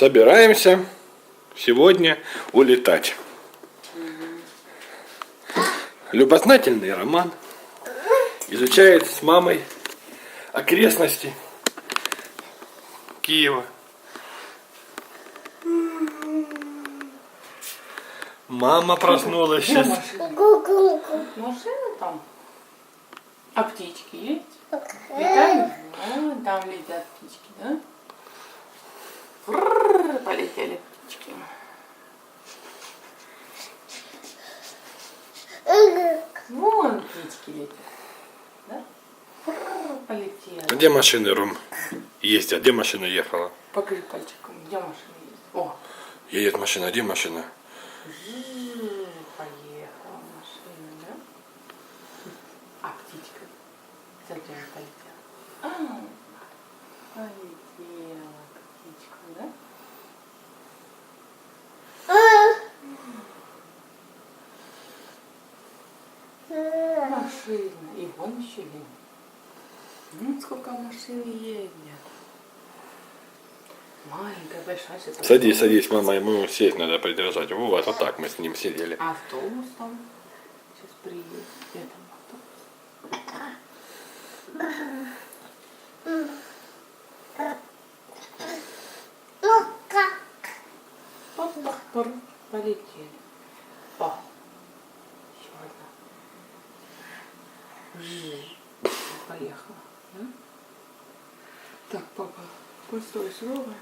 собираемся сегодня улетать. Любознательный роман изучает с мамой окрестности Киева. Мама проснулась сейчас. Машина там. А птички есть? Летают? А, там летят птички, да? Полетели птички. Вон птички летят. Да? Полетели. Где машины, Ром? Ездят. Где машина ехала? Покажи пальчиком, где машина есть. О, Едет машина. Где машина? Поехала машина, да? А птичка? Зачем полетела? А, полетела Машина. И едет. Ну, сколько машин едет. Маленькая, большая. Садись, садись, мама, ему сесть надо придержать. Вот, вот так мы с ним сидели. Автобус там. Сейчас приедет. Где там автобус? Пар-пар-пар. Полетели. О, Поехала. Да? Так, папа, постой, срова.